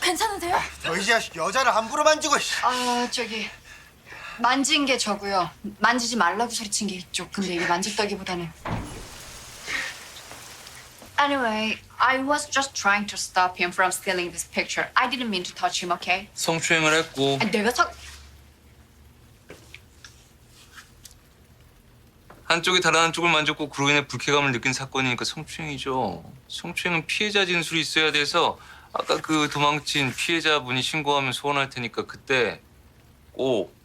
괜찮으세요? 너희 자식 여자를 함부로 만지고 씨. 아 저기 만진 게 저고요. 만지지 말라고 소리친 게 이쪽. 근데 이게 만졌다기보다는. Anyway, I was just trying to stop him from stealing this picture. I didn't mean to touch him, okay? 성추행을 했고 아, 내가 사... 한쪽이 다른 한쪽을 만졌고 그로 인해 불쾌감을 느낀 사건이니까 성추행이죠. 성추행은 피해자 진술이 있어야 돼서 아까 그 도망친 피해자분이 신고하면 소환할 테니까 그때 꼭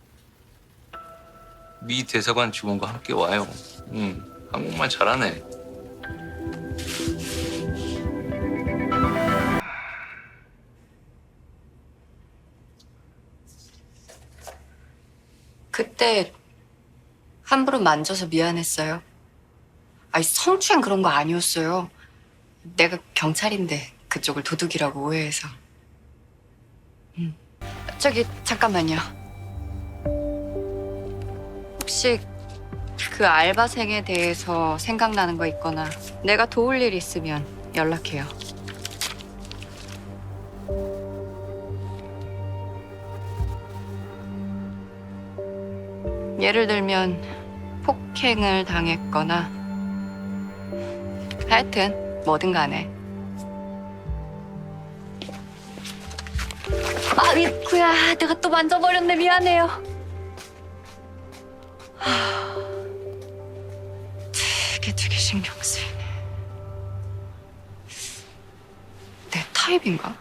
미 대사관 직원과 함께 와요. 응, 한국말 잘하네. 그때 함부로 만져서 미안했어요. 아니 성추행 그런 거 아니었어요. 내가 경찰인데 그쪽을 도둑이라고 오해해서. 음. 저기 잠깐만요. 혹시 그 알바생에 대해서 생각나는 거 있거나 내가 도울 일 있으면 연락해요. 예를 들면 폭행을 당했거나 하여튼 뭐든 간에 아 미쿠야 내가 또 만져버렸네 미안해요 하, 되게 되게 신경 쓰이네 내 타입인가?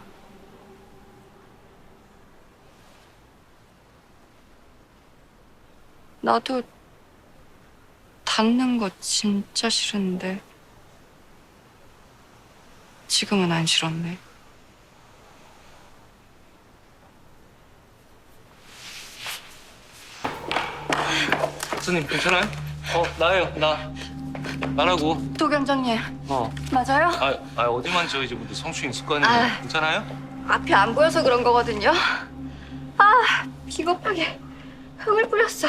나도 닿는 거 진짜 싫은데 지금은 안 싫었네. 선생님 괜찮아요? 어 나예요 나 나라고. 도경장님 어. 맞아요? 아, 아 어디 만져 이제 부터 성추행 습관이에요. 아. 괜찮아요? 앞이 안 보여서 그런 거거든요. 아 비겁하게 흥을 뿌렸어.